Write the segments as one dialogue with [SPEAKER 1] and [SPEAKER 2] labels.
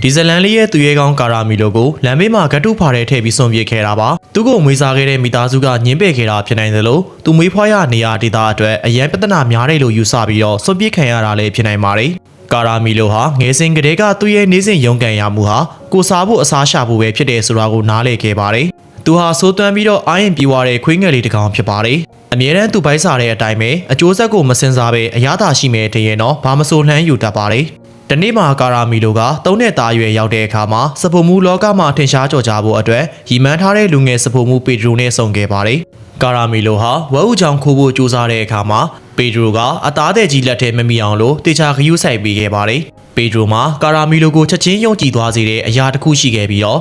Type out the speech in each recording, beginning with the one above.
[SPEAKER 1] ဒီဇလန်လေးရဲ့သူရဲကောင်းကာရာမီလိုကိုလမ်းဘေးမှာဂတ်တုဖာထဲထည့်ပြီးစွန့်ပစ်ခဲ့တာပါသူ့ကိုမွေးစားခဲ့တဲ့မိသားစုကညှင်းပယ်ခဲ့တာဖြစ်နိုင်သလိုသူမွေးဖွားရနေရဒေတာအတွက်အရန်ပြဿနာများတယ်လို့ယူဆပြီးတော့စွန့်ပစ်ခံရတာလည်းဖြစ်နိုင်ပါတယ်ကာရာမီလိုဟာငယ်စဉ်ကတည်းကသူ့ရဲ့နေစဉ်ရုန်းကန်ရမှုဟာကိုစားဖို့အစားရှာဖို့ပဲဖြစ်တယ်ဆိုတာကိုနားလည်ခဲ့ပါတယ်သူဟာစိုးသွမ်းပြီးတော့အာရင်ပြေးသွားတဲ့ခွေးငယ်လေးတစ်ကောင်ဖြစ်ပါတယ်အမြဲတမ်းသူပိုက်စားတဲ့အတိုင်းပဲအကျိုးဆက်ကိုမစင်စားပဲအရသာရှိမယ်တရင်တော့ဘာမဆိုလှမ်းယူတတ်ပါတယ် ဒီနေ့မှာကာရာမီလိုကသုံးနှစ်သားရွယ်ရောက်တဲ့အခါမှာစပုံမှုလောကမှာထင်ရှားကြော်ကြဖို့အတွက်ရည်မှန်းထားတဲ့လူငယ်စပုံမှုပေဒရိုနဲ့ဆုံခဲ့ပါတယ်ကာရာမီလိုဟာဝဲဥချောင်ခိုးဖို့ကြိုးစားတဲ့အခါမှာပေဒရိုကအသားတဲ့ကြီးလက်ထဲမမိအောင်လို့တေချာခရူးဆိုင်ပေးခဲ့ပါတယ်ပေဒရိုမှာကာရာမီလိုကိုချက်ချင်းယုံကြည်သွားစေတဲ့အရာတစ်ခုရှိခဲ့ပြီးတော့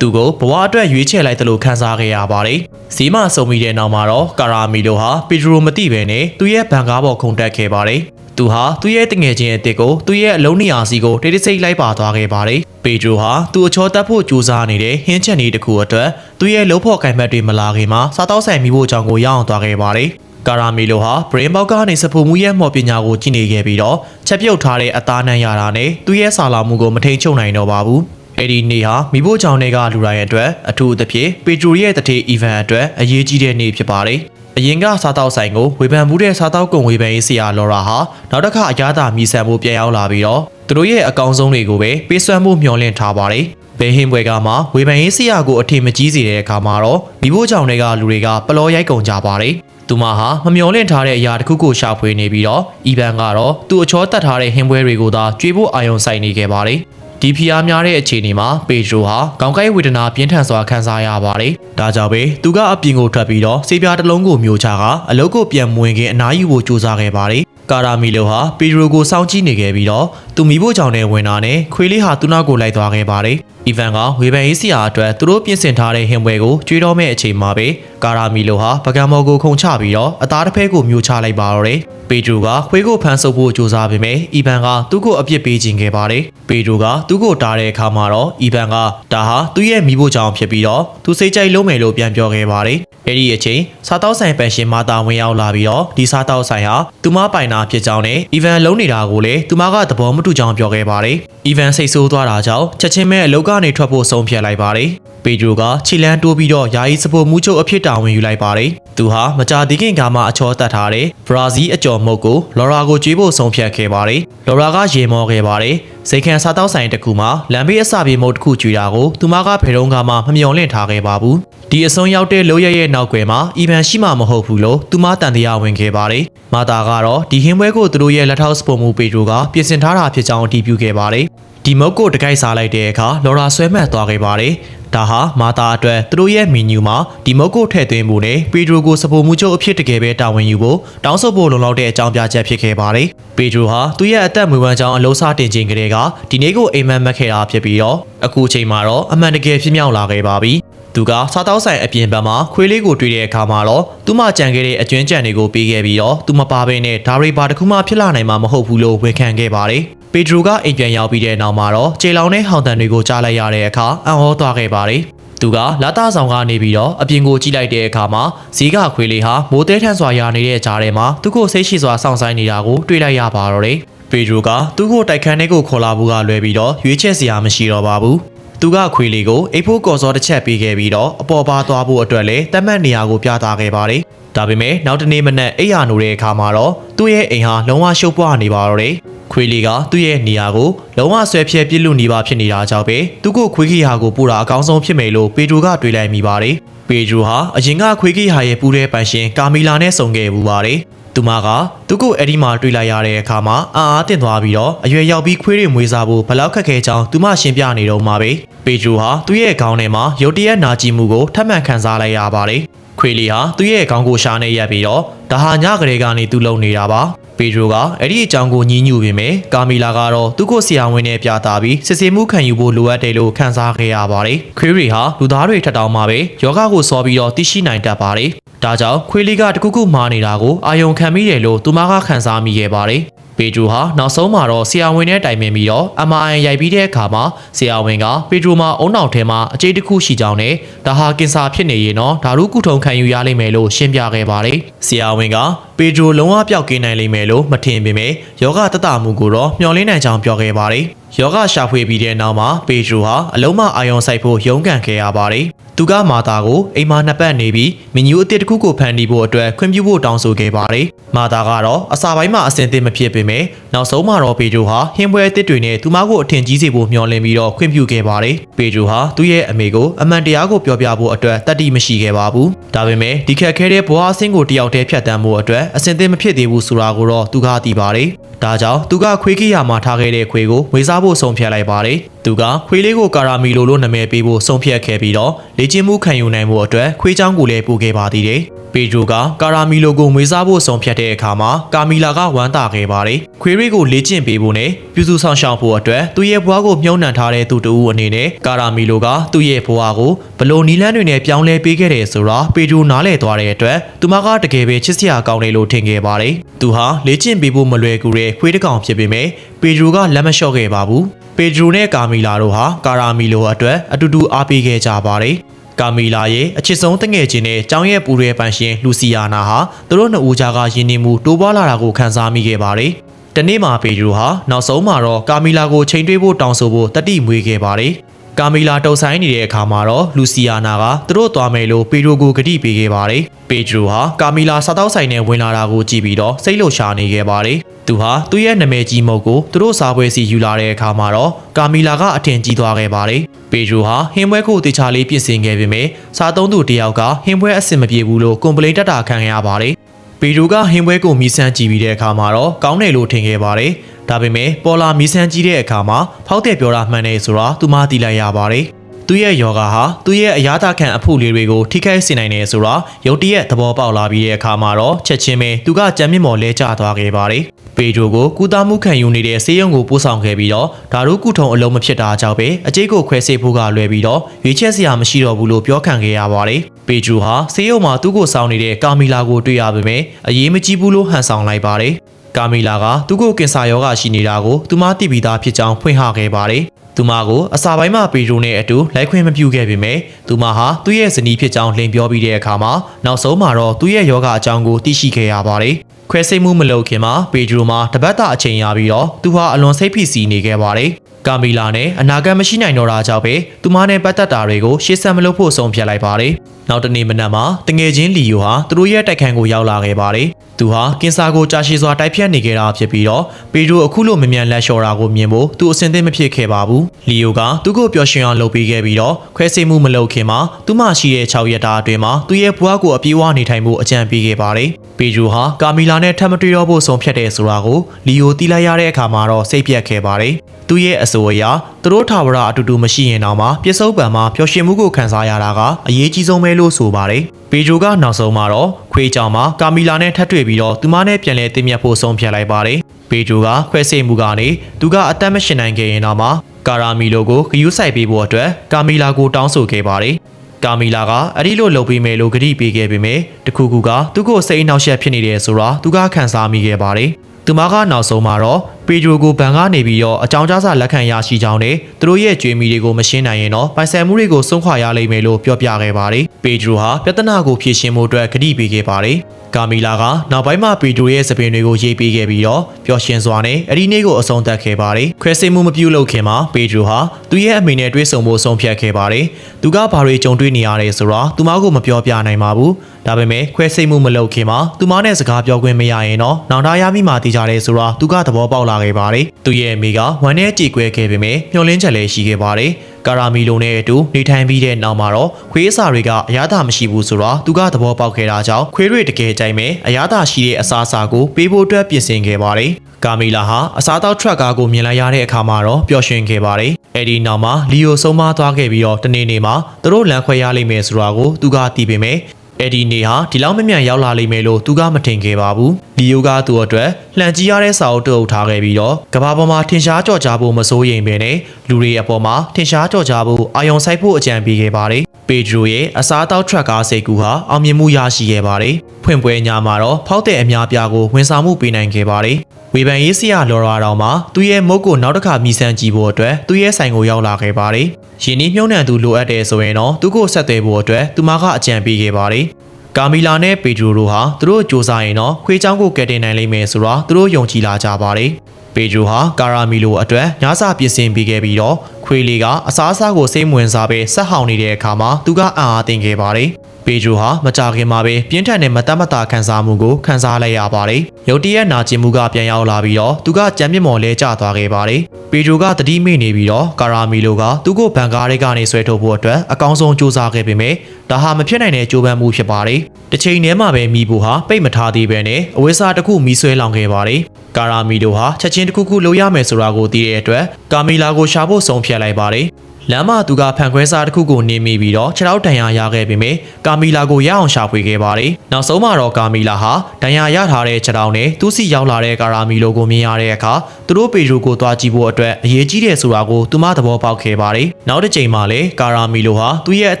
[SPEAKER 1] သူကိုဘဝအတွက်ရွေးချယ်လိုက်တယ်လို့ခန်းစားခဲ့ရပါတယ်။ဈေးမဆုံပြီးတဲ့နောက်မှာတော့ကာရာမီလိုဟာပီဒရိုမသိပဲနဲ့သူ့ရဲ့ဘန်ကားပေါ်ခုန်တက်ခဲ့ပါတယ်။ သူဟာသူ့ရဲ့တငယ်ချင်းအစ်စ်ကိုသူ့ရဲ့အလုံးနေရာစီကိုတိတ်တိတ်ဆိတ်လိုက်ပါသွားခဲ့ပါတယ်။ပီဒရိုဟာသူ့အချောတက်ဖို့ကြိုးစားနေတဲ့ဟင်းချက်နေတစ်ခုအတွက်သူ့ရဲ့လုံးဖို့ကင်မတ်တွေမလာခင်မှာစားတောက်ဆိုင်မိဖို့ကြောင့်ကိုရအောင်သွားခဲ့ပါတယ်။ကာရာမီလိုဟာ brain box ကနေစဖို့မှုရဲ့မော်ပညာကိုကြည့်နေခဲ့ပြီးတော့ချက်ပြုတ်ထားတဲ့အသားနှံရတာနဲ့သူ့ရဲ့ဆာလာမှုကိုမထိန်ချုပ်နိုင်တော့ပါဘူး။အဲ့ဒီနေ့ဟာမိဖို့ကြောင့်တွေကလူတိုင်းအတွက်အထူးသဖြင့်ပေထရိုရဲ့တထေး event အတွက်အရေးကြီးတဲ့နေ့ဖြစ်ပါတယ်။ အရင်ကစားတောက်ဆိုင်ကိုဝေဖန်မှုတဲ့စားတောက်ကုန်ဝေဖန်ရေးဆရာလော်ရာဟာနောက်တစ်ခါအရသာမြည်ဆန်မှုပြန်ရောက်လာပြီးတော့သူတို့ရဲ့အကောင်ဆုံးတွေကိုပဲပေးစွမ်းမှုမျှော်လင့်ထားပါတယ်။ဘယ်ဟင်းပွဲကမှဝေဖန်ရေးဆရာကိုအထင်မကြီးစေတဲ့အခါမှာတော့မိဖို့ကြောင့်တွေကလူတွေကပလောရိုက်ကုန်ကြပါတယ်။သူမဟာမမျောလင့်ထားတဲ့အရာတစ်ခုကိုရှာဖွေနေပြီးတော့အီဗန်ကတော့သူ့အချောတက်ထားတဲ့ဟင်းပွဲတွေကိုသာကျွေးဖို့အာရုံစိုက်နေခဲ့ပါတယ်။ ဒီဖျားများတဲ့အခြေအနေမှာပေဒရိုဟာကောင်းကိုက်ဝေဒနာပြင်းထန်စွာခံစားရပါတယ်။ဒါကြောင့်ပဲသူကအပြင်ကိုထွက်ပြီးတော့ဆေးပြားတစ်လုံးကိုမျိုးချကအလုတ်ကိုပြန်မဝင်ခင်အနားယူဖို့ကြိုးစားခဲ့ပါတယ်။ကာရာမီလိုဟာပေဒရိုကိုစောင့်ကြည့်နေခဲ့ပြီးတော့သူမိဖို့ကြောင့်နဲ့ဝင်တာနဲ့ခွေးလေးဟာသူ့နောက်ကိုလိုက်သွားခဲ့ပါတယ်။ အီဗန်ကဝေဖန်ရေးဆရာအတွက်သူတို့ပြင်ဆင်ထားတဲ့ဟင်ပွဲကိုကျွေးတော့မဲ့အချိန်မှာပဲကာရာမီလိုဟာပကံမော်ကိုခုန်ချပြီးတော့အသားတစ်ဖက်ကိုမျိုးချလိုက်ပါတော့တယ်။ပေဒရိုကခွေးကိုဖမ်းဆုပ်ဖို့ကြိုးစားပေမဲ့အီဗန်ကသူ့ကိုအပြစ်ပေးခြင်းခဲ့ပါတယ်။ပေဒရိုကသူ့ကိုတားတဲ့အခါမှာတော့အီဗန်ကဒါဟာသူ့ရဲ့မိဖို့ကြောင့်ဖြစ်ပြီးတော့သူစိတ်ကြိုက်လုံးမယ်လို့ပြန်ပြောခဲ့ပါတယ်။အဲ့ဒီအချိန်စားတောက်ဆိုင်ပန်ရှင်မသားဝင်ရောက်လာပြီးတော့ဒီစားတောက်ဆိုင်ဟာသူမပိုင်တာဖြစ်ကြောင်းနဲ့အီဗန်လုံးနေတာကိုလည်းသူမကသဘောမတူကြောင်းပြောခဲ့ပါတယ်။အီဗန်စိတ်ဆိုးသွားတာကြောင့်ချက်ချင်းပဲအလုပ်ကနေထွက်ဖို့ဆုံးဖြတ်လိုက်ပါတယ်။ပေဒရိုကခြေလန်းတိုးပြီးတော့ယာယီစပိုမှုချုပ်အဖြစ်တာဝန်ယူလိုက်ပါတယ်။သူဟာမကြာသေးခင်ကမှအချောတက်ထားတဲ့ဘရာဇီးအကျော်မုတ်ကိုလော်ရာကိုကျွေးဖို့ဆုံးဖြတ်ခဲ့ပါတယ်။လော်ရာကရေမောခဲ့ပါတယ်။စိတ်ခံစားတောက်ဆိုင်တစ်ခုမှာလမ်းဘေးအစာပြေမုတ်တစ်ခုကျွေးတာကိုသူမကဖယ်တော့ကမှမမျော်လင့်ထားခဲ့ပါဘူး။ဒီအစွန်းရောက်တဲ့လိုရရဲ့နောက်ွယ်မှာအီဗန်ရှိမှမဟုတ်ဘူးလို့သူမတန်တရားဝင်ခဲ့ပါတယ်။မာတာကတော့ဒီဟင်းပွဲကိုသူတို့ရဲ့လက်ထောက်စပုံမှုပေဒရိုကပြင်ဆင်ထားတာဖြစ်ကြောင်းအတည်ပြုခဲ့ပါတယ်။ ဒီမုတ်ကိုတကိုက်စားလိုက်တဲ့အခါလော်ရာဆွဲမှတ်သွားခဲ့ပါတယ်။ဒါဟာမာတာအတွက်သူတို့ရဲ့မီနူမှာဒီမုတ်ကိုထည့်သွင်းဖို့နဲ့ပေဒရိုကိုစပိုမှုချုပ်အဖြစ်တကယ်ပဲတာဝန်ယူဖို့တောင်းဆိုဖို့လုံလောက်တဲ့အကြောင်းပြချက်ဖြစ်ခဲ့ပါတယ်။ပေဒရိုဟာသူ့ရဲ့အသက်မွေးဝမ်းကြောင်းအလုံးစားတင်ခြင်းကလေးကဒီနေ့ကိုအိမ်မက်မက်ခဲ့တာဖြစ်ပြီးတော့အခုချိန်မှာတော့အမှန်တကယ်ဖြစ်မြောက်လာခဲ့ပါပြီ။သူကစားတောက်ဆိုင်အပြင်ဘက်မှာခွေးလေးကိုတွေ့တဲ့အခါမှာတော့သူ့မကြံခဲ့တဲ့အကျွမ်းကြံတွေကိုပေးခဲ့ပြီးတော့သူမပါဘဲနဲ့ဒါရီဘာတစ်ခုမှဖြစ်လာနိုင်မှာမဟုတ်ဘူးလို့ဝန်ခံခဲ့ပါတယ်။ ပေဒရိုကအိမ်ပြန်ရောက်ပြီးတဲ့နောက်မှာတော့ခြေလောင်တဲ့ဟောင်တန်တွေကိုကြားလိုက်ရတဲ့အခါအံ့ဩသွားခဲ့ပါတယ်။သူကလာတာဆောင်ကနေပြီးတော့အပြင်ကိုကြည့်လိုက်တဲ့အခါမှာဇီးကခွေးလေးဟာမိုးတဲထန့်စွာရာနေတဲ့ကြားထဲမှာသူ့ကိုဆိတ်ရှိစွာစောင့်ဆိုင်နေတာကိုတွေ့လိုက်ရပါတော့တယ်။ပေဒရိုကသူ့ကိုတိုက်ခန်းထဲကိုခေါ်လာဖို့ကလွယ်ပြီးတော့ရွေးချက်စရာမရှိတော့ပါဘူး။သူကခွေလေးကိုအိတ်ဖို့ကော်စောတစ်ချက်ပေးခဲ့ပြီးတော့အပေါ်ပါသွားဖို့အတွက်လည်းတတ်မှတ်နေရာကိုပြသခဲ့ပါတယ်။ဒါပေမဲ့နောက်တနေ့မနက်အိပ်ရနိုတဲ့အခါမှာတော့သူ့ရဲ့အိမ်ဟာလုံးဝရှုပ်ပွားနေပါတော့တယ်။ ခွေလေးကသူ့ရဲ့နေရာကိုလုံးဝဆွဲဖြဲပြစ်လူနေပါဖြစ်နေတာကြောင့်ပဲသူကိုခွေးခီဟာကိုပို့တာအကောင်းဆုံးဖြစ်မယ်လို့ပေဒရိုကတွေးလိုက်မိပါတယ်။ပေဒရိုဟာအရင်ကခွေးခီဟာရဲ့ပူတဲ့ပန်ရှင်ကာမီလာနဲ့ဆုံခဲ့ဘူးပါတယ်။သူမကသူ့ကိုအဲ့ဒီမှာတွေ့လိုက်ရတဲ့အခါမှာအာအားတင်သွားပြီးတော့အရွယ်ရောက်ပြီးခွေးတွေမွေးစားဖို့ဘလောက်ခက်ခဲကြောင်းသူမရှင်းပြနေတော့မှာပဲပေဂျရိုဟာသူ့ရဲ့ခေါင်းထဲမှာရုတ်တရက်နာကျင်မှုကိုထပ်မံခံစားလိုက်ရပါတယ်ခွေလီဟာသူ့ရဲ့ခေါင်းကိုရှာနေရက်ပြီးတော့ ဒါဟာညကလေးကနေသူ့လုံနေတာပါပေဒရိုကအဲ့ဒီအကြောင်းကိုညှင်းညူပေမဲ့ကာမီလာကတော့သူ့ကိုဆရာဝန်နဲ့ပြတာပြီးစစ်ဆေးမှုခံယူဖို့လိုအပ်တယ်လို့ခံစားခဲ့ရပါတယ်ခွေးရီဟာလူသားတွေထက်တောင်မှပဲယောဂကိုစောပြီးတော့သိရှိနိုင်တတ်ပါတယ်ဒါကြောင့်ခွေးလေးကတခုခုမှားနေတာကိုအာယုံခံမိတယ်လို့သူမကခံစားမိခဲ့ပါတယ် ပေဒရိုဟာနောက်ဆုံးမှာတော့ဆရာဝန်နဲ့တိုင်ပင်ပြီးတော့ MRI ရိုက်ပြီးတဲ့အခါမှာဆရာဝန်ကပေဒရိုမှာအုံနောက်ထဲမှာအကျိတ်တစ်ခုရှိကြောင်းနဲ့ဒါဟာကင်ဆာဖြစ်နေရင်တော့ဓာတုကုထုံခံယူရလိမ့်မယ်လို့ရှင်းပြခဲ့ပါတယ်ဆရာဝန်ကပေဒရိုလုံးဝပျောက်ကင်းနိုင်လိမ့်မယ်လို့မထင်ပေမဲ့ယောဂတတမှုကိုတော့မျှော်လင့်နိုင်ကြောင်းပြောခဲ့ပါတယ်ယောဂရှာဖွေပြီးတဲ့နောက်မှာပေဒရိုဟာအလုံးမအာယုံဆိုင်ဖို့ရုန်းကန်ခဲ့ရပါတယ်။ သူကမာတာကိုအိမ်မှာနှစ်ပတ်နေပြီးမင်းယူအစ်တစ်ခုကိုဖန်တီးဖို့အတွက်ခွင့်ပြုဖို့တောင်းဆိုခဲ့ပါတယ်။မာတာကတော့အစာပိုင်းမှာအဆင်သင့်မဖြစ်ပေမဲ့နောက်ဆုံးမှာတော့ပေဒရိုဟာဟင်းပွဲအစ်စ်တွေနဲ့သူမကိုအထင်ကြီးစေဖို့မျှော်လင့်ပြီးတော့ခွင့်ပြုခဲ့ပါတယ်။ပေဒရိုဟာသူ့ရဲ့အမေကိုအမှန်တရားကိုပြောပြဖို့အတွက်တတ်တိမရှိခဲ့ပါဘူး။ဒါပေမဲ့ဒီခက်ခဲတဲ့ဘဝအဆင်းကိုတယောက်တည်းဖြတ်တန်းဖို့အတွက်အဆင်သင့်မဖြစ်သေးဘူးဆိုတာကိုတော့သူကသိပါတယ်။ဒါကြောင့်သူကခွေးကိယာမှာထားခဲ့တဲ့ခွေးကိုဝေစားဖို့ဆုံးဖြတ်လိုက်ပါတယ်။ သူကခွေးလေးကိုကာရာမီလိုလို့နာမည်ပေးဖို့ဆုံးဖြတ်ခဲ့ပြီးတော့လေ့ကျင့်မှုခံယူနိုင်ဖို့အတွက်ခွေးချောင်းကိုလည်းပို့ခဲ့ပါသေးတယ်။ပေဒရိုကကာရာမီလိုကိုမွေးစားဖို့ဆုံးဖြတ်တဲ့အခါမှာကာမီလာကဝမ်းသာခဲ့ပါတယ်။ခွေးလေးကိုလေ့ကျင့်ပေးဖို့နဲ့ပြုစုဆောင်ရှောက်ဖို့အတွက်သူ့ရဲ့ဘွားကိုမြှုံနှံထားတဲ့သူတူဦးအနေနဲ့ကာရာမီလိုကသူ့ရဲ့ဘွားကိုဘလို့နီလန်းတွေနဲ့ပြောင်းလဲပေးခဲ့တယ်ဆိုတာပေဒရိုနားလည်သွားတဲ့အတွက်သူမကတကယ်ပဲချစ်စရာကောင်းတယ်လို့ထင်ခဲ့ပါတယ်။သူဟာလေ့ကျင့်ပေးဖို့မလွယ်ကူတဲ့ခွေးတစ်ကောင်ဖြစ်ပေမဲ့ပေဒရိုကလက်မလျှော့ခဲ့ပါဘူး။ ပေဒရိုနဲ့ကာမီလာတို့ဟာကာရာမီလိုအတွက်အတူတူအားပေးခဲ့ကြပါတယ်။ကာမီလာရဲ့အချစ်ဆုံးတငယ်ချင်းနဲ့ကျောင်းရဲ့ပူရဲပန်ရှင်လူစီယာနာဟာသူတို့နှစ်ဦးကြားကယဉ်နေမှုတိုးပွားလာတာကိုခန်းစားမိခဲ့ပါတယ်။တနေ့မှာပေဒရိုဟာနောက်ဆုံးမှာတော့ကာမီလာကိုချိန်တွေးဖို့တောင်းဆိုဖို့တတိမွေးခဲ့ပါတယ်။ ကာမီလာတုံဆိုင်နေတဲ့အခါမှာတော့လူစီယာနာကသူတို့သွားမယ်လို့ပေဒရိုကိုဂတိပေးခဲ့ပါတယ်။ပေဒရိုဟာကာမီလာစားတောက်ဆိုင်နဲ့ဝင်လာတာကိုကြည့်ပြီးတော့စိတ်လှုပ်ရှားနေခဲ့ပါတယ်။သူဟာသူ့ရဲ့နာမည်ကြီးမုတ်ကိုသူတို့စားပွဲစီယူလာတဲ့အခါမှာတော့ကာမီလာကအထင်ကြီးသွားခဲ့ပါတယ်။ပေဒရိုဟာဟင်းပွဲကိုတေချာလေးပြင်ဆင်ခဲ့ပေမဲ့စားသုံးသူတယောက်ကဟင်းပွဲအဆင်မပြေဘူးလို့ကွန်ပလိန်တက်တာခံရပါတယ်။ပီဒူကဟင်းပွဲကိုမီးဆန်းကြည့်ပြီးတဲ့အခါမှာတော့ကောင်းတယ်လို့ထင်ခဲ့ပါတယ်။ ဒါပေမဲ့ပေါ်လာမီးဆန်းကြည့်တဲ့အခါမှာဖောက်တဲ့ပြောတာမှန်တယ်ဆိုတာသူမသိလိုက်ရပါတယ်။သူ့ရဲ့ယောဂဟာသူ့ရဲ့အရာသာခံအဖို့လေးတွေကိုထိခိုက်စေနိုင်တယ်ဆိုတာရုတ်တရက်သဘောပေါက်လာပြီးတဲ့အခါမှာတော့ချက်ချင်းပဲသူကကြမ်းမြင့်မော်လဲကျသွားခဲ့ပါတယ်။ပေဒရိုကိုကုသမှုခံယူနေတဲ့ဆေးရုံကိုပို့ဆောင်ခဲ့ပြီးတော့ဒါတို့ကုထုံအလုံးမဖြစ်တာကြောင့်ပဲအကျိတ်ကိုခွဲစိတ်ဖို့ကလွယ်ပြီးတော့ရွေးချက်စရာမရှိတော့ဘူးလို့ပြောခံခဲ့ရပါတယ်။ပေဒရိုဟာဆေးရုံမှာသူ့ကိုစောင်းနေတဲ့ကာမီလာကိုတွေ့ရပေမဲ့အရေးမကြီးဘူးလို့ဟန်ဆောင်လိုက်ပါတယ်။ ကာမီလာကသူ့ကိုကင်ဆာရောဂါရှိနေတာကိုသူမသိပြီးသားဖြစ်ကြောင်းဖွင့်ဟခဲ့ပါတယ်။သူမကိုအစာပိုင်းမှာပေဒရိုနဲ့အတူလိုက်ခွင့်မပြုခဲ့ပေမဲ့သူမဟာသူ့ရဲ့ဇနီးဖြစ်ကြောင်းလိန်ပြောပြီးတဲ့အခါမှာနောက်ဆုံးမှာတော့သူ့ရဲ့ယောဂအကြောင်းကိုသိရှိခဲ့ရပါတယ်။ခွဲစိတ်မှုမလုပ်ခင်မှာပေဒရိုမှာတပတ်တာအချိန်ရပြီးတော့သူဟာအလွန်စိတ်ဖိစီးနေခဲ့ပါတယ်။ကာမီလာနဲ့အနာဂတ်မရှိနိုင်တော့တာကြောင့်ပဲသူမနဲ့ပတ်သက်တာတွေကိုရှေ့ဆက်မလုပ်ဖို့ဆုံးဖြတ်လိုက်ပါတယ်။နောက်တနေ့မနက်မှာတငယ်ချင်းလီယိုဟာသူတို့ရဲ့တိုက်ခန်းကိုရောက်လာခဲ့ပါတယ်။ သူဟာကင်ဆာကိုကြာရှည်စွာတိုက်ဖြတ်နေခဲ့တာဖြစ်ပြီးတော့ပေဒရိုအခုလိုမမြန်လက်လျှော်တာကိုမြင်ဖို့သူအဆင်သင့်မဖြစ်ခဲ့ပါဘူး။လီယိုကသူ့ကိုပျော်ရွှင်အောင်လုပ်ပေးခဲ့ပြီးတော့ခွဲစိတ်မှုမလုပ်ခင်မှာသူ့မရှိတဲ့6ရက်တာအတွင်းမှာသူ့ရဲ့ဘွားကိုအပြေးအဝနေထိုင်မှုအကြံပေးခဲ့ပါတယ်။ပေဒရိုဟာကာမီလာနဲ့ထပ်မတွေ့တော့ဖို့ဆုံးဖြတ်တဲ့ဆိုတာကိုလီယိုသိလိုက်ရတဲ့အခါမှာတော့စိတ်ပြတ်ခဲ့ပါတယ်။သူ့ရဲ့အဆိုအရ သူတို့ထာဝရအတူတူမရှိရင်တော့မှပြစ္ဆုတ်ပံမှာပျော်ရွှင်မှုကိုခံစားရတာကအရေးကြီးဆုံးပဲလို့ဆိုပါတယ်။ပေဂျိုကနောက်ဆုံးမှာတော့ခွေးကြောင်မှာကာမီလာနဲ့ထပ်တွေ့ပြီးတော့သူမနဲ့ပြန်လဲတင်မြတ်ဖို့ဆုံးဖြတ်လိုက်ပါတယ်။ပေဂျိုကခွဲစိတ်မှုကနေသူကအသက်မရှင်နိုင်ခဲ့ရင်တော့မှကာရာမီလိုကိုဂယူးဆိုင်ပေးဖို့အတွက်ကာမီလာကိုတောင်းဆိုခဲ့ပါတယ်။ကာမီလာကအဲ့ဒီလိုလုပ်ပေးမယ်လို့ဂရုပေးခဲ့ပေမဲ့တခုခုကသူ့ကိုစိတ်အနှောက်အယှက်ဖြစ်နေတယ်ဆိုတာသူကခံစားမိခဲ့ပါတယ်။ သူမကနောက်ဆုံးမှာတော့ပေဒရိုကိုဘန်ကနေပြီးတော့အကြောင်းကြားစာလက်ခံရရှိကြောင်းနဲ့သူတို့ရဲ့ကြွေးမီတွေကိုမရှင်းနိုင်ရင်တော့ပိုင်ဆိုင်မှုတွေကိုဆုံးခွာရလိမ့်မယ်လို့ပြောပြခဲ့ပါတယ်။ပေဒရိုဟာပြဿနာကိုဖြေရှင်းဖို့အတွက်ဂရုပေးခဲ့ပါတယ်။ကာမီလာကနောက်ပိုင်းမှာပေဒရိုရဲ့စပင်တွေကိုရေးပေးခဲ့ပြီးတော့ပျော်ရွှင်စွာနဲ့အဲ့ဒီနေ့ကိုအဆုံးသတ်ခဲ့ပါတယ်။ခွဲစိတ်မှုမပြုလုပ်ခင်မှာပေဒရိုဟာသူ့ရဲ့အမိနဲ့တွေ့ဆုံဖို့ဆုံးဖြတ်ခဲ့ပါတယ်။သူကဘာတွေကြုံတွေ့နေရတယ်ဆိုတော့သူမကိုမပြောပြနိုင်ပါဘူး။ ဒါပေမဲ့ခွဲစိတ်မှုမလုပ်ခင်မှာသူမနဲ့စကားပြောခွင့်မရရင်တော့နောင်တရမိမှတည်ကြတယ်ဆိုတော့သူကသဘောပေါက်လာခဲ့ပါတယ်။သူရဲ့အမိကဝမ်းနဲ့ကြေကွဲခဲ့ပေမဲ့မျောလင်းချက်လည်းရှိခဲ့ပါတယ်။ကာရာမီလိုနဲ့အတူနေထိုင်ပြီးတဲ့နောက်မှာတော့ခွေးအစာတွေကအရသာမရှိဘူးဆိုတော့သူကသဘောပေါက်ခဲ့တာကြောင့်ခွေးတွေတကယ်ကြိုက်မဲ့အရသာရှိတဲ့အစာအစာကိုပေးဖို့အတွက်ပြင်ဆင်ခဲ့ပါတယ်။ကာမီလာဟာအစားတောက်ထရက်ကားကိုမြင်လိုက်ရတဲ့အခါမှာတော့ပျော်ရွှင်ခဲ့ပါတယ်။အဲဒီနောက်မှာလီယိုဆုံးမသွားခဲ့ပြီးတော့တနေ့နေ့မှာသူတို့လမ်းခွဲရလိမ့်မယ်ဆိုတာကိုသူကသိပေမဲ့ အဲ့ဒီနေ့ဟာဒီလောက်မမြန်ရောက်လာလိမ့်မယ်လို့သူကမထင်ခဲ့ပါဘူး။လီယိုကသူ့အတွက်လှန်ကြီးရတဲ့စာအုပ်တုပ်ထားခဲ့ပြီးတော့ကဘာပေါ်မှာထင်ရှားကြော်ကြားဖို့မစိုးရိမ်ပဲနဲ့လူတွေအပေါ်မှာထင်ရှားကြော်ကြားဖို့အာယုံဆိုင်ဖို့အကြံပေးခဲ့ပါတယ်။ပေဒရိုရဲ့အစားအသောက်ထရက်ကားစိတ်ကူဟာအောင်မြင်မှုရရှိခဲ့ပါတယ်။ဖွင့်ပွဲညမှာတော့ဖောက်တဲ့အများပြားကိုဝန်ဆောင်မှုပေးနိုင်ခဲ့ပါတယ်။ ဝေဖန်ရေးဆရာလော်ရာတော်မှာသူ့ရဲ့မုတ်ကိုနောက်တစ်ခါမြည်ဆန်းကြည့်ဖို့အတွက်သူ့ရဲ့ဆိုင်ကိုရောက်လာခဲ့ပါတယ်။ယင်းဤမြုံနှံသူလိုအပ်တယ်ဆိုရင်တော့သူ့ကိုဆက်သွယ်ဖို့အတွက်သူမကအကြံပေးခဲ့ပါတယ်။ကာမီလာနဲ့ပေဒရိုတို့ဟာသူတို့စ조사ရင်တော့ခွေးချောင်းကိုကယ်တင်နိုင်လိမ့်မယ်ဆိုတော့သူတို့ယုံကြည်လာကြပါတယ်။ပေဂျိုဟာကာရာမီလိုအတွက်ညစာပြင်ဆင်ပေးခဲ့ပြီးတော့ခွေလီကအစားအစာကိုစိတ်မဝင်စားပဲဆက်ဟောင်နေတဲ့အခါမှာသူကအံ့အားသင့်ခဲ့ပါတယ် ပေဂျိုဟာမကြခင်မှာပဲပြင်းထန်တဲ့မတတ်မတာခံစားမှုကိုခံစားလိုက်ရပါတယ်။ရုတ်တရက်နာကျင်မှုကပြန်ရောက်လာပြီးတော့သူကကြမ်းမြင့်မော်လဲကျသွားခဲ့ပါတယ်။ပေဂျိုကတတိမိနေပြီးတော့ကာရာမီလိုကသူ့ကိုဘန်ကားတွေကနေဆွဲထုတ်ဖို့အတွက်အကောင်းဆုံးစူးစမ်းခဲ့ပေမဲ့ဒါဟာမဖြစ်နိုင်တဲ့ကြိုးပမ်းမှုဖြစ်ပါတယ်။တစ်ချိန်တည်းမှာပဲမိဖို့ဟာပိတ်မထားသေးပဲနဲ့အဝိစာတစ်ခုမီးဆွဲလောင်ခဲ့ပါတယ်။ကာရာမီလိုဟာချက်ချင်းတစ်ခုခုလုပ်ရမယ်ဆိုတာကိုသိတဲ့အတွက်ကာမီလာကိုရှာဖို့ဆုံးဖြတ်လိုက်ပါတယ်။ လမ်းမသူကဖန်ခွဲစားတစ်ခုကိုနေမိပြီးတော့ခြေထောက်တန်ရာရခဲ့ပေမဲ့ကာမီလာကိုရအောင်ရှာဖွေခဲ့ပါတယ်။နောက်ဆုံးမှာတော့ကာမီလာဟာတန်ရာရထားတဲ့ခြေထောက်နဲ့သူ့စီရောက်လာတဲ့ကာရာမီလိုကိုမြင်ရတဲ့အခါသူတို့ပေဂျိုကိုသွားကြည့်ဖို့အတွက်အရေးကြီးတယ်ဆိုတာကိုသူမသဘောပေါက်ခဲ့ပါတယ်။နောက်တစ်ချိန်မှာလည်းကာရာမီလိုဟာသူ့ရဲ့အ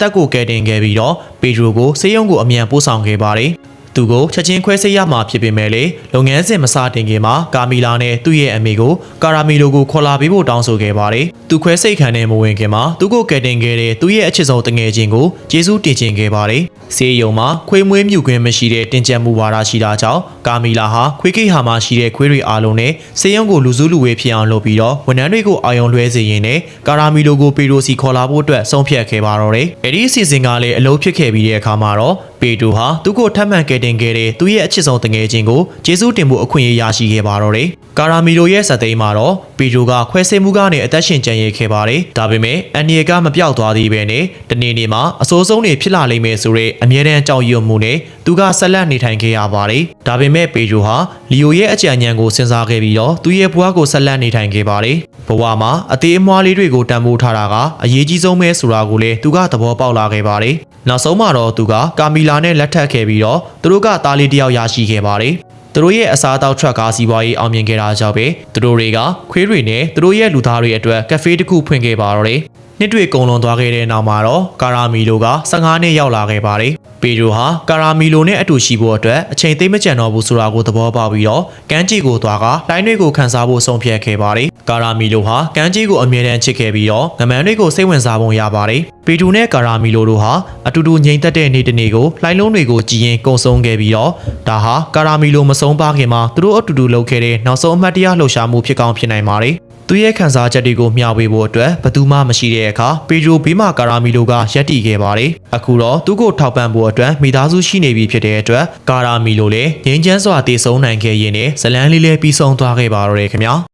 [SPEAKER 1] သက်ကိုကယ်တင်ခဲ့ပြီးတော့ပေဂျိုကိုစေယုံကိုအမြန်ပို့ဆောင်ခဲ့ပါတယ်။ သူကိုချက်ချင်းခွဲစိတ်ရမှာဖြစ်ပေမဲ့လေလုပ်ငန်းစဉ်မစတင်ခင်မှာကာမီလာနဲ့သူ့ရဲ့အမေကိုကာရာမီလိုကိုခေါ်လာပေးဖို့တောင်းဆိုခဲ့ပါတယ်။သူခွဲစိတ်ခံတဲ့မဝင်ခင်မှာသူ့ကိုကယ်တင်ခဲ့တဲ့သူ့ရဲ့အချစ်ဆုံးတငယ်ချင်းကိုကျေးဇူးတင်ချင်ခဲ့ပါတယ်။ဆေးရုံမှာခွေးမွေးမြူခွင့်မရှိတဲ့တင်ကြပ်မှုဝါဒရှိတာကြောင့် ကာမီလာဟာခွေးကိတ်ဟာမှာရှိတဲ့ခွေးတွေအားလုံးနဲ့ဆေးရုံကိုလူစုလူဝေးဖြစ်အောင်လုပ်ပြီးတော့ဝန်ထမ်းတွေကိုအာရုံလွှဲစေရင်းနဲ့ကာရာမီလိုကိုပေရိုစီခေါ်လာဖို့အတွက်ဆုံးဖြတ်ခဲ့ပါတော့တယ်။အဲဒီအစီအစဉ်ကလည်းအလုပ်ဖြစ်ခဲ့ပြီးတဲ့အခါမှာတော့ပေတိုဟာသူ့ကိုထပ်မံကယ်တင်ခဲ့တဲ့သူ့ရဲ့အချစ်ဆုံးတငယ်ချင်းကိုကျေးဇူးတင်ဖို့အခွင့်အရေးရရှိခဲ့ပါတော့တယ်။ကာရာမီလိုရဲ့ဇာတ်သိမ်းမှာတော့ပေတိုကခွဲစိတ်မှုကနေအသက်ရှင်ကျန်ရခဲ့ပါတယ်။ဒါပေမဲ့အန်နီယကမပြောက်သွားသေးပဲနဲ့တနေ့နေ့မှာအစိုးဆုံးတွေဖြစ်လာလိမ့်မယ်ဆိုတဲ့အမြဲတမ်းကြောက်ရွံ့မှုနဲ့သူကဆက်လက်နေထိုင်ခဲ့ရပါတယ်။ဒါပေမဲ့ပေတိုဟာလီယိုရဲ့အကြံဉာဏ်ကိုစဉ်းစားခဲ့ပြီးတော့သူ့ရဲ့ဘဝကိုဆက်လက်နေထိုင်ခဲ့ပါတယ်။ဘဝမှာအသေးအမွှားလေးတွေကိုတန်ဖိုးထားတာကအရေးကြီးဆုံးပဲဆိုတာကိုလည်းသူကသဘောပေါက်လာခဲ့ပါတယ်။နောက်ဆုံးမှာတော့သူကကာမီလာနဲ့လက်ထပ်ခဲ့ပြီးတော့သူတို့ကသားလေးတစ်ယောက်ရရှိခဲ့ပါတယ်။သူတို့ရဲ့အစားအသောက်ထွက်ကားစီးပွားရေးအောင်မြင်ခဲ့တာကြောင့်ပဲသူတို့တွေကခွေးတွေနဲ့သူတို့ရဲ့လူသားတွေအတွက်ကဖေးတစ်ခုဖွင့်ခဲ့ပါတော့တယ်။ နှစ်တွေကုန်လွန်သွားခဲ့တဲ့နောက်မှာတော့ကာရာမီလိုက15နှစ်ရောက်လာခဲ့ပါတယ်။ပေဂျိုဟာကာရာမီလိုနဲ့အတူရှိဖို့အတွက်အချိန်သိမ့်မကျန်တော့ဘူးဆိုတာကိုသဘောပေါက်ပြီးတော့ကမ်းခြေကိုသွားကလိုင်းတွေကိုခန်းစားဖို့ဆုံးဖြတ်ခဲ့ပါတယ်။ကာရာမီလိုဟာကမ်းခြေကိုအမြဲတမ်းချစ်ခဲ့ပြီးတော့ငမန်းတွေကိုစိတ်ဝင်စားပုံရပါတယ်။ပေဂျိုနဲ့ကာရာမီလိုတို့ဟာအတူတူငြိမ်သက်တဲ့နေ့တစ်နေ့ကိုလိုင်းလုံးတွေကိုကြည်ရင်ကုံဆုံးခဲ့ပြီးတော့ဒါဟာကာရာမီလိုမဆုံးပါခင်မှာသူတို့အတူတူလုပ်ခဲ့တဲ့နောက်ဆုံးအမှတ်တရလှုပ်ရှားမှုဖြစ်ကောင်းဖြစ်နိုင်ပါတယ်။ သူရဲ့ခံစားချက်တွေကိုမျှဝေဖို့အတွက်ဘသူမှမရှိတဲ့အခါပေဂျိုဘေးမှာကာရာမီလိုကရက်တီခဲ့ပါတယ်။အခုတော့သူ့ကိုထောက်ပံ့ဖို့အတွက်မိသားစုရှိနေပြီဖြစ်တဲ့အတွက်ကာရာမီလိုလည်းငြိမ်းချမ်းစွာတည်ဆုံနိုင်ခဲ့ရင်းနဲ့ဇလန်းလေးလေးပြီးဆုံးသွားခဲ့ပါတော့တယ်ခင်ဗျာ။